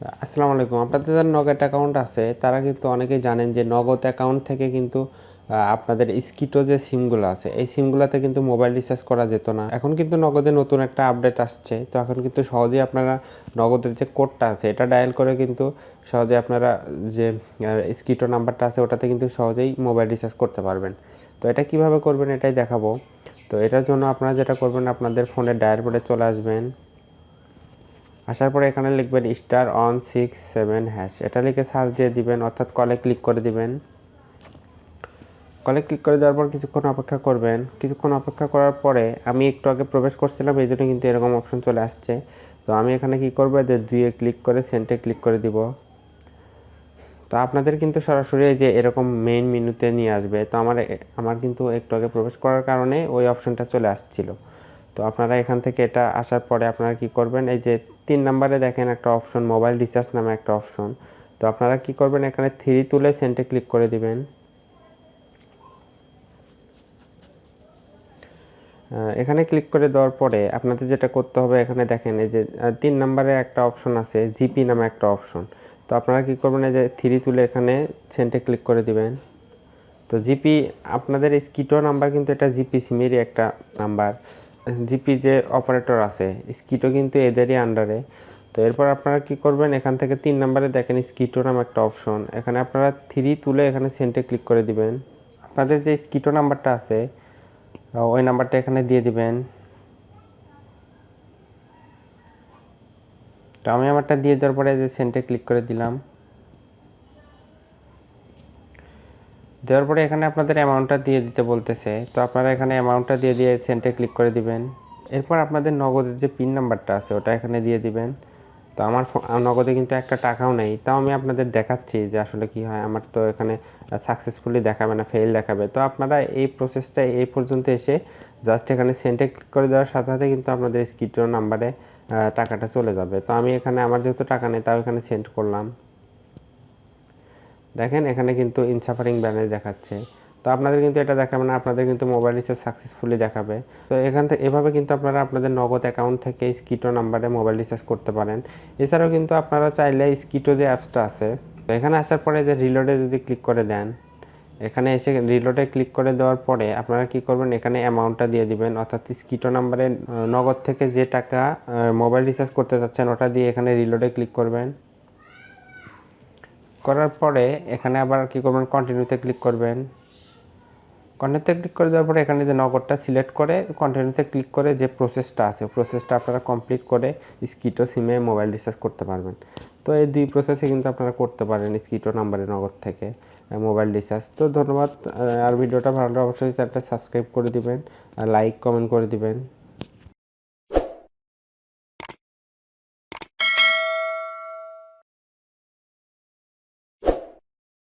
আসসালামু আলাইকুম। আপনাদের যারা নগদ অ্যাকাউন্ট আছে, তারা কিন্তু অনেকেই জানেন যে নগদ অ্যাকাউন্ট থেকে কিন্তু আপনাদের স্কিটো যে সিমগুলো আছে, এই সিমগুলোতে কিন্তু মোবাইল রিচার্জ করা যেত না। এখন কিন্তু নগদে নতুন একটা আপডেট আসছে, তো এখন কিন্তু সহজেই আপনারা নগদের যে কোডটা আছে, এটা ডায়াল করে কিন্তু সহজে আপনারা যে স্কিটো নাম্বারটা আছে, ওটাতে কিন্তু সহজেই মোবাইল রিচার্জ করতে পারবেন। তো এটা কীভাবে করবেন, এটাই দেখাবো। তো এটার জন্য আপনারা যেটা করবেন, আপনাদের ফোনের ডায়াল বোর্ডে চলে আসবেন। আসার পরে এখানে লিখবেন star on six seven hash এটা লিখে সার্চ দিয়ে দিবেন, অর্থাৎ কলে ক্লিক করে দিবেন। কলে ক্লিক করে দেওয়ার পর কিছুক্ষণ অপেক্ষা করবেন। কিছুক্ষণ অপেক্ষা করার পরে আমি একটু আগে প্রবেশ করছিলাম, এই জন্য কিন্তু এরকম অপশন চলে আসছে। তো আমি এখানে কি করব? যে দুইয়ে ক্লিক করে সেন্টে ক্লিক করে দিব। তো আপনাদের কিন্তু সরাসরি যে এরকম মেইন মেনুতে নিয়ে আসবে। তো আমার আমার কিন্তু একটু আগে প্রবেশ করার কারণে ওই অপশনটা চলে আসছিল। তো আপনারা এখান থেকে এটা আসার পরে আপনারা কি করবেন? এই যে তিন নম্বরে দেখেন একটা অপশন মোবাইল রিচার্জ নামে একটা অপশন তো আপনারা কি করবেন? এখানে থ্রি তুলে সেন্টে ক্লিক করে দিবেন। এখানে ক্লিক করে দেওয়ার পরে আপনাদের যেটা করতে হবে, এখানে দেখেন এই যে তিন নম্বরে একটা অপশন আছে জিপি নামে একটা অপশন তো আপনারা কি করবেন? এই যে থ্রি তুলে এখানে সেন্টে ক্লিক করে দিবেন। তো জিপি আপনাদের স্কিটো নাম্বার কিন্তু এটা জিপি সিমেরই একটা নাম্বার। জিপি যে অপারেটর আছে স্কিটো কিন্তু এদেরই আন্ডারে তো এরপর আপনারা কি করবেন, এখান থেকে তিন নাম্বারে দেখেন স্কিটো নাম একটা অপশন এখানে আপনারা থ্রি তুলে এখানে সেন্টে ক্লিক করে দিবেন। আপনাদের যে স্কিটো নাম্বারটা আছে ওই নাম্বারটা এখানে দিয়ে দিবেন। তো আমি আমারটা দিয়ে দেওয়ার পরে যে সেন্টে ক্লিক করে দিলাম। দেওয়ার পরে এখানে আপনাদের অ্যামাউন্টটা দিয়ে দিতে বলতেছে। তো আপনারা এখানে অ্যামাউন্টটা দিয়ে দিয়ে সেন্টে ক্লিক করে দিবেন। এরপর আপনাদের নগদের যে পিন নাম্বারটা আছে, ওটা এখানে দিয়ে দিবেন। তো আমার নগদে কিন্তু একটা টাকাও নেই। তাও আমি আপনাদের দেখাচ্ছি যে আসলে কি হয়। আমার তো এখানে সাকসেসফুলি দেখাবে না ফেল দেখাবে। তো আপনারা এই প্রসেসটা এই পর্যন্ত এসে জাস্ট এখানে সেন্টে ক্লিক করে দেওয়ার সাথে সাথে কিন্তু আপনাদের স্কিটো নাম্বারে টাকাটা চলে যাবে। তো আমি এখানে, আমার যেহেতু টাকা নেই, তাও এখানে সেন্ড করলাম। দেখেন, এখানে কিন্তু ইনসাফারিং ব্যালেন্স দেখাচ্ছে। তো আপনাদের কিন্তু এটা দেখাবে না, আপনাদের কিন্তু মোবাইল রিচার্জ সাকসেসফুলি দেখাবে। তো এখান থেকে এভাবে কিন্তু আপনারা আপনাদের নগদ অ্যাকাউন্ট থেকে স্কিটো নাম্বারে মোবাইল রিচার্জ করতে পারেন। এছাড়াও কিন্তু আপনারা চাইলে স্কিটো যে অ্যাপসটা আছে, তো এখানে আসার পরে যে রিলোডে যদি ক্লিক করে দেন, এখানে এসে রিলোডে ক্লিক করে দেওয়ার পরে আপনারা কি করবেন, এখানে অ্যামাউন্টটা দিয়ে দিবেন। অর্থাৎ স্কিটো নাম্বারে নগদ থেকে যে টাকা মোবাইল রিচার্জ করতে চাচ্ছেন, ওটা দিয়ে এখানে রিলোডে ক্লিক করবেন। করার পরে এখানে আবার কি করবেন? কন্টিনিউতে ক্লিক করবেন। কন্টিনিউতে ক্লিক করে দেওয়ার পরে এখানে যে নগরটা সিলেক্ট করে কন্টিনিউতে ক্লিক করে যে প্রসেসটা আছে প্রসেসটা আপনারা কমপ্লিট করে স্কিটো সিমে মোবাইল রিচার্জ করতে পারবেন। তো এই দুই প্রসেসে কিন্তু আপনারা করতে পারেন স্কিটো নাম্বারে নগদ থেকে মোবাইল রিচার্জ তো ধন্যবাদ আর ভিডিওটা ভালো অবশ্যই চ্যানেলটা সাবস্ক্রাইব করে দিবেন লাইক কমেন্ট করে দিবেন।